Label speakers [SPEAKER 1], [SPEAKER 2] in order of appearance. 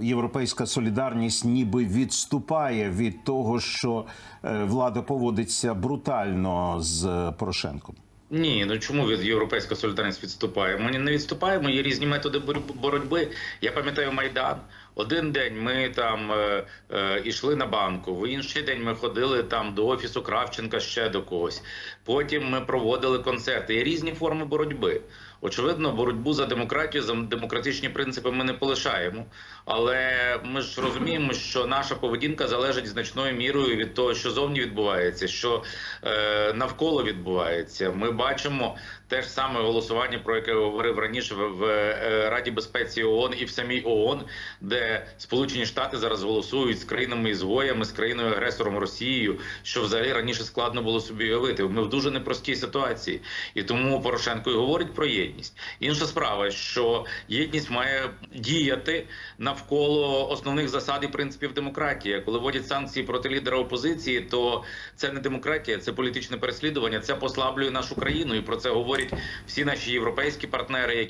[SPEAKER 1] європейська солідарність ніби відступає від того, що е, влада поводиться брутально з Порошенком.
[SPEAKER 2] Ні, ну чому від європейська солідарність відступає? Ми не відступаємо. Є різні методи боротьби. Я пам'ятаю майдан. Один день ми там е, е, ішли на банку, в інший день ми ходили там до офісу Кравченка ще до когось. Потім ми проводили концерти. Є різні форми боротьби. Очевидно, боротьбу за демократію, за демократичні принципи ми не полишаємо. Але ми ж розуміємо, що наша поведінка залежить значною мірою від того, що зовні відбувається, що е, навколо відбувається. Ми бачимо те ж саме голосування, про яке говорив раніше в, в е, Раді безпеці ООН і в самій ООН, Сполучені Штати зараз голосують з країнами ізгоями, з країною агресором Росією, що взагалі раніше складно було собі уявити. Ми в дуже непростій ситуації, і тому Порошенко і говорить про єдність. Інша справа, що єдність має діяти навколо основних засад і принципів демократії. Коли вводять санкції проти лідера опозиції, то це не демократія, це політичне переслідування. Це послаблює нашу країну, і про це говорять всі наші європейські партнери, які